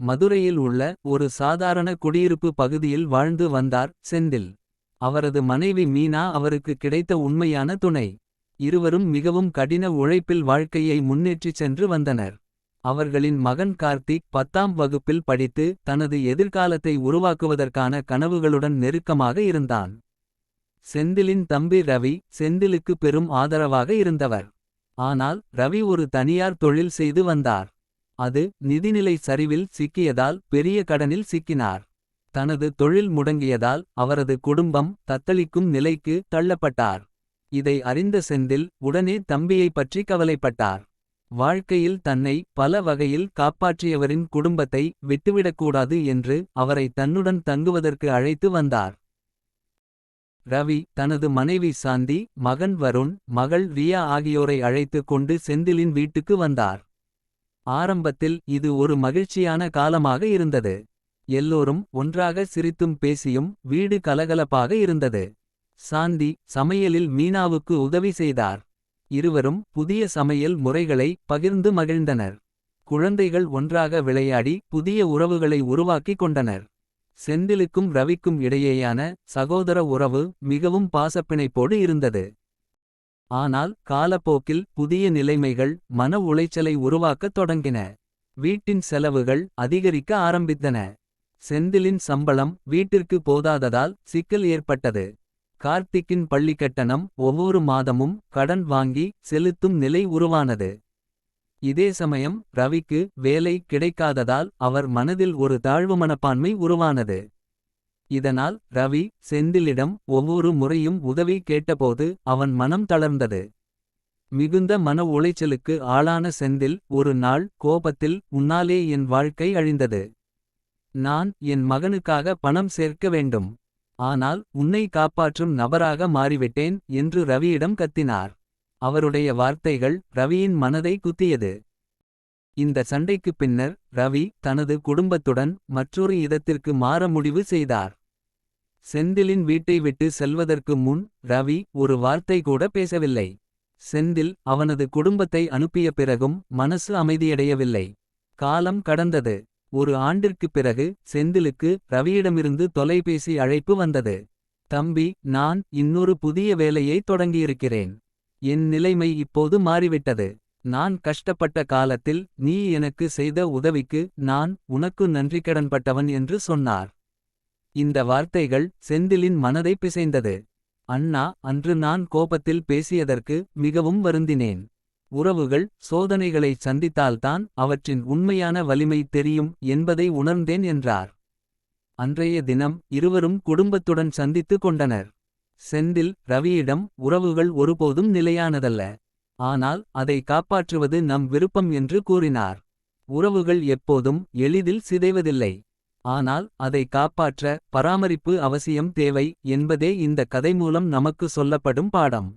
மதுரையில் உள்ள ஒரு சாதாரண குடியிருப்பு பகுதியில் வாழ்ந்து வந்தார் செந்தில். அவரது மனைவி மீனா அவருக்கு கிடைத்த உண்மையான துணை. இருவரும் மிகவும் கடின உழைப்பில் வாழ்க்கையை முன்னேற்றிச் சென்று வந்தனர். அவர்களின் மகன் கார்த்திக் பத்தாம் வகுப்பில் படித்து தனது எதிர்காலத்தை உருவாக்குவதற்கான கனவுகளுடன் நெருக்கமாக இருந்தான். செந்திலின் தம்பி ரவி செந்திலுக்கு பெரும் ஆதரவாக இருந்தவர். ஆனால் ரவி ஒரு தனியார் தொழில் செய்து வந்தார். அது நிதிநிலை சரிவில் சிக்கியதால் பெரிய கடனில் சிக்கினார். தனது தொழில் முடங்கியதால் அவரது குடும்பம் தத்தளிக்கும் நிலைக்கு தள்ளப்பட்டார். இதை அறிந்த செந்தில் உடனே தம்பியை பற்றி கவலைப்பட்டார். வாழ்க்கையில் தன்னை பல வகையில் காப்பாற்றியவரின் குடும்பத்தை விட்டுவிடக்கூடாது என்று அவரை தன்னுடன் தங்குவதற்கு அழைத்து வந்தார். ரவி தனது மனைவி சாந்தி மகன் வருண் மகள் ரியா ஆகியோரை அழைத்து கொண்டு செந்திலின் வீட்டுக்கு வந்தார். ஆரம்பத்தில் இது ஒரு மகிழ்ச்சியான காலமாக இருந்தது. எல்லோரும் ஒன்றாக சிரித்தும் பேசியும் வீடு கலகலப்பாக இருந்தது. சாந்தி சமையலில் மீனாவுக்கு உதவி செய்தார். இருவரும் புதிய சமையல் முறைகளை பகிர்ந்து மகிழ்ந்தனர். குழந்தைகள் ஒன்றாக விளையாடி புதிய உறவுகளை உருவாக்கிக் கொண்டனர். செந்திலுக்கும் ரவிக்கும் இடையேயான சகோதர உறவு மிகவும் பாசப்பிணைப்போடு இருந்தது. ஆனால் காலப்போக்கில் புதிய நிலைமைகள் மன உளைச்சலை உருவாக்கத் தொடங்கின. வீட்டின் செலவுகள் அதிகரிக்க ஆரம்பித்தன. செந்திலின் சம்பளம் வீட்டிற்கு போதாததால் சிக்கல் ஏற்பட்டது. கார்த்திக்கின் பள்ளிக்கட்டணம் ஒவ்வொரு மாதமும் கடன் வாங்கி செலுத்தும் நிலை உருவானது. இதே சமயம் ரவிக்கு வேலை கிடைக்காததால் அவர் மனதில் ஒரு தாழ்வு மனப்பான்மை உருவானது. இதனால் ரவி செந்திலிடம் ஒவ்வொரு முறையும் உதவி கேட்டபோது அவன் மனம் தளர்ந்தது. மிகுந்த மன உளைச்சலுக்கு ஆளான செந்தில் ஒரு நாள் கோபத்தில் உன்னாலே என் வாழ்க்கை அழிந்தது. நான் என் மகனுக்காக பணம் சேர்க்க வேண்டும். ஆனால் உன்னை காப்பாற்றும் நபராக மாறிவிட்டேன் என்று ரவியிடம் கத்தினார். அவருடைய வார்த்தைகள் ரவியின் மனதை குத்தியது. இந்த சண்டைக்குப் பின்னர் ரவி தனது குடும்பத்துடன் மற்றொரு இடத்திற்கு மாற முடிவு செய்தார். செந்திலின் வீட்டை விட்டு செல்வதற்கு முன் ரவி ஒரு வார்த்தை கூட பேசவில்லை. செந்தில் அவனது குடும்பத்தை அனுப்பிய பிறகும் மனசு அமைதியடையவில்லை. காலம் கடந்தது. ஒரு ஆண்டிற்குப் பிறகு செந்திலுக்கு ரவியிடமிருந்து தொலைபேசி அழைப்பு வந்தது. தம்பி நான் இன்னொரு புதிய வேலையை தொடங்கியிருக்கிறேன். என் நிலைமை இப்போது மாறிவிட்டது. நான் கஷ்டப்பட்ட காலத்தில் நீ எனக்கு செய்த உதவிக்கு நான் உனக்கு நன்றிக்கடன்பட்டவன் என்று சொன்னார். இந்த வார்த்தைகள் செந்திலின் மனதை பிசைந்தது. அண்ணா அன்று நான் கோபத்தில் பேசியதற்கு மிகவும் வருந்தினேன். உறவுகள் சோதனைகளை சந்தித்தால்தான் அவற்றின் உண்மையான வலிமை தெரியும் என்பதை உணர்ந்தேன் என்றார். அன்றைய தினம் இருவரும் குடும்பத்துடன் சந்தித்து கொண்டனர். செந்தில் ரவியிடம் உறவுகள் ஒருபோதும் நிலையானதல்ல. ஆனால் அதை காப்பாற்றுவது நம் விருப்பம் என்று கூறினார். உறவுகள் எப்போதும் எளிதில் சிதைவதில்லை. ஆனால் அதை காப்பாற்ற பராமரிப்பு அவசியம் தேவை என்பதே இந்த கதை மூலம் நமக்கு சொல்லப்படும் பாடம்.